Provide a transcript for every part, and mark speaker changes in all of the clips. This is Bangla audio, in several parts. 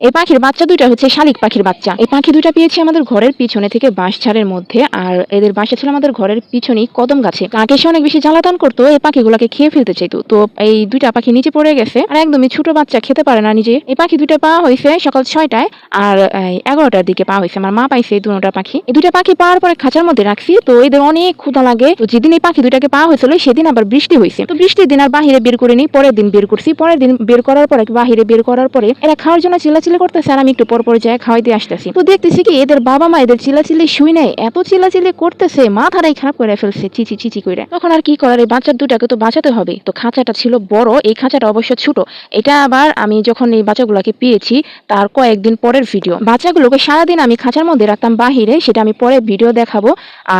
Speaker 1: এই পাখির বাচ্চা দুইটা হচ্ছে শালিক পাখির বাচ্চা। এই পাখি দুইটা পেয়েছি আমাদের ঘরের পিছনে থেকে বাঁশ ছাড়ের মধ্যে, আর এদের বাসা ছিল আমাদের ঘরের পিছনেই কদম গাছে। কাক এসে অনেক বেশি জ্বালাতন করতো, এই পাখিগুলোকে খেয়ে ফেলতে চাইতো। তো এই দুইটা পাখি নিচে পড়ে গেছে, আর একদমই ছোট বাচ্চা খেতে পারে না নিজে। এই পাখি দুইটা পাওয়া হয়েছে সকাল ছয়টায়, আর এগারোটার দিকে পাওয়া হয়েছে। আমার মা পাইছে এই দুটা পাখি। এই দুইটা পাখি পাওয়ার পরে খাঁচার মধ্যে রাখছি, তো এদের অনেক ক্ষুধা লাগে। তো যেদিন এই পাখি দুইটাকে পাওয়া হয়েছিল, সেদিন আবার বৃষ্টি হয়েছে। তো বৃষ্টির দিন আর বাহিরে বের করে নিই পরের দিন বের করছি। পরের দিন বের করার পরে, বাহিরে বের করার পরে এরা খাওয়ার জন্য চিল্লাচিল্লি করতেছে আর আমি একটু পর পর যায় খাওয়াই দিয়ে আসতেছি। তো দেখতেছি কি এদের বাবা মা এদের চিল্লাচিল্লি শুই নাই, এত চিল্লাচিল্লি করতেছে, মাথাটাই খারাপ করে ফেলছে চিচি চিচি করে তখন আর কি করার, এই বাচ্চার দুটাকে তো বাঁচাতে হবে। তো খাঁচাটা ছিল বড়, এই খাঁচাটা অবশ্য ছোট। এটা আবার আমি যখন এই বাচ্চাগুলোকে পেয়েছি, তার কয়েকদিন পরের ভিডিও। বাচ্চাগুলোকে সারাদিন আমি খাঁচার মধ্যে রাখতাম বাহিরে, সেটা আমি পরে ভিডিও দেখাবো।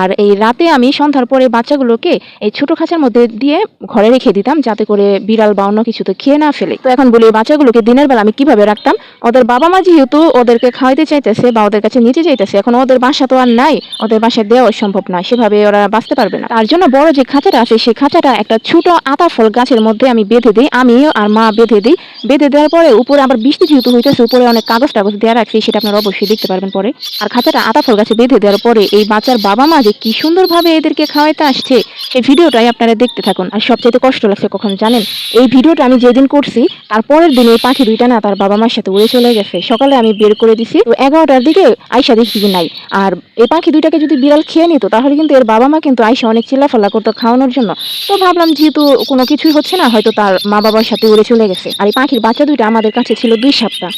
Speaker 1: আর এই রাতে আমি সন্ধ্যার পরে বাচ্চাগুলোকে এই ছোট খাঁচার মধ্যে দিয়ে ঘরে রেখে দিতাম, যাতে করে বিড়াল বা অন্য কিছু তো খেয়ে না ফেলে। তো এখন বলি বাচ্চাগুলোকে দিনের বেলা আমি কীভাবে রাখতাম? ওদের বাবা মা যেহেতু ওদেরকে খাওয়াইতে চাইতেছে বা ওদের কাছে নিতে চাইতেছে, এখন ওদের বাসা তো আর নাই, ওদের বাসায় দেওয়া সম্ভব নয়, সেভাবে ওরা বাঁচতে পারবে না। তার জন্য বড় যে খাঁচাটা আছে, সেই খাঁচাটা একটা ছোট আতা ফল গাছের মধ্যে আমি বেঁধে দিই আমি আর মা বেঁধে দিই। বেঁধে দেওয়ার পরে উপরে আবার বৃষ্টি যেহেতু হইতেছে, উপরে অনেক কাগজ টাগজ দেওয়া রাখছি, সেটা আপনারা অবশ্যই দেখতে পারবেন পরে। আর খাঁচাটা আতা ফল গাছে বেঁধে দেওয়ার পরে এই বাচ্চার বাবা মা যে কি সুন্দরভাবে এদেরকে খাওয়াইতে আসছে, সেই ভিডিওটাই আপনারা দেখতে থাকুন। আর সবচেয়ে কষ্ট লাগছে কখন জানেন? এই ভিডিওটা আমি যেদিন করছি তারপরের দিন এই পাখি দুইটা না তার বাবা মার সাথে উড়ে চলে গেছে। সকালে আমি বের করে দিছি। তো এগারোটার দিকে আয়সা দেখছি যে নাই। আর এই পাখি দুইটাকে যদি বিড়াল খেয়ে নিত, তাহলে কিন্তু এর বাবা মা কিন্তু আয়সা অনেক চিল্লাফাল্লা করতো খাওয়ানোর জন্য। তো ভাবলাম যেহেতু কোনো কিছুই হচ্ছে না, হয়তো তার মা বাবার সাথে উড়ে চলে গেছে। আর এই পাখির বাচ্চা দুইটা আমাদের কাছে ছিল দুই সপ্তাহ।